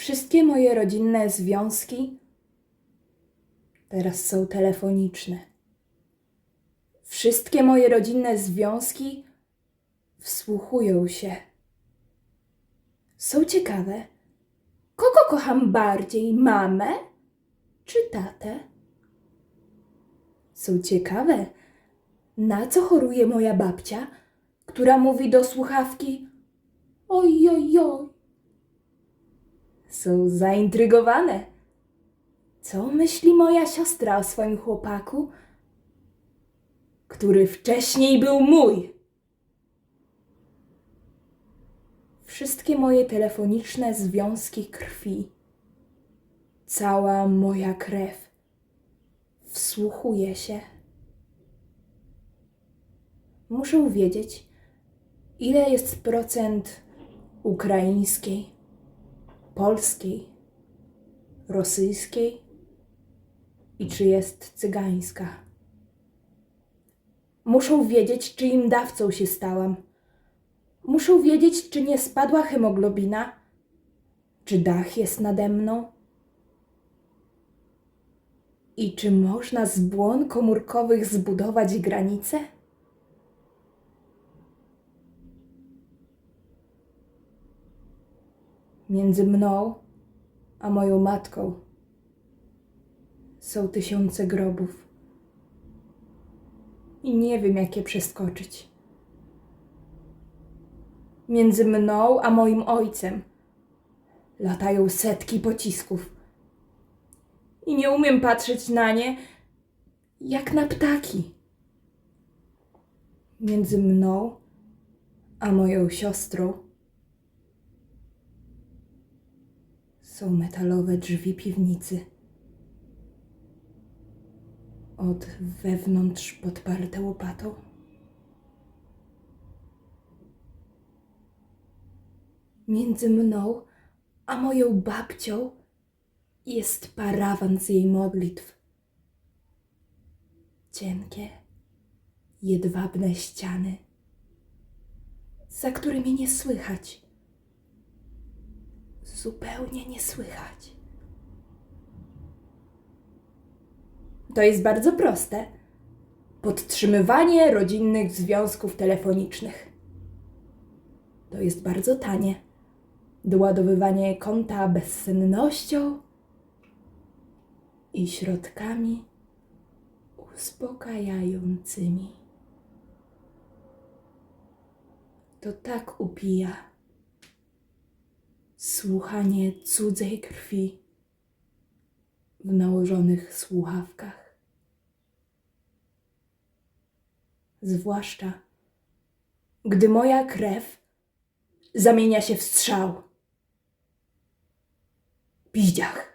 Wszystkie moje rodzinne związki teraz są telefoniczne. Wszystkie moje rodzinne związki wsłuchują się. Są ciekawe. Kogo kocham bardziej, mamę czy tatę? Są ciekawe, na co choruje moja babcia, która mówi do słuchawki: Oj, oj, oj. Są zaintrygowane. Co myśli moja siostra o swoim chłopaku, który wcześniej był mój? Wszystkie moje telefoniczne związki krwi, cała moja krew wsłuchuje się. Muszę wiedzieć, ile jest procent ukraińskiej, polskiej, rosyjskiej i czy jest cygańska. Muszę wiedzieć, czyim dawcą się stałam. Muszę wiedzieć, czy nie spadła hemoglobina, czy dach jest nade mną i czy można z błon komórkowych zbudować granice? Między mną a moją matką są tysiące grobów. I nie wiem, jak je przeskoczyć. Między mną a moim ojcem latają setki pocisków. I nie umiem patrzeć na nie jak na ptaki. Między mną a moją siostrą są metalowe drzwi piwnicy. Od wewnątrz podparte łopatą. Między mną a moją babcią jest parawan z jej modlitw. Cienkie, jedwabne ściany, za którymi nie słychać zupełnie nie słychać. To jest bardzo proste. Podtrzymywanie rodzinnych związków telefonicznych. To jest bardzo tanie. Doładowywanie konta bezsennością i środkami uspokajającymi. To tak upija słuchanie cudzej krwi w nałożonych słuchawkach. Zwłaszcza gdy moja krew zamienia się w strzał. Piździach.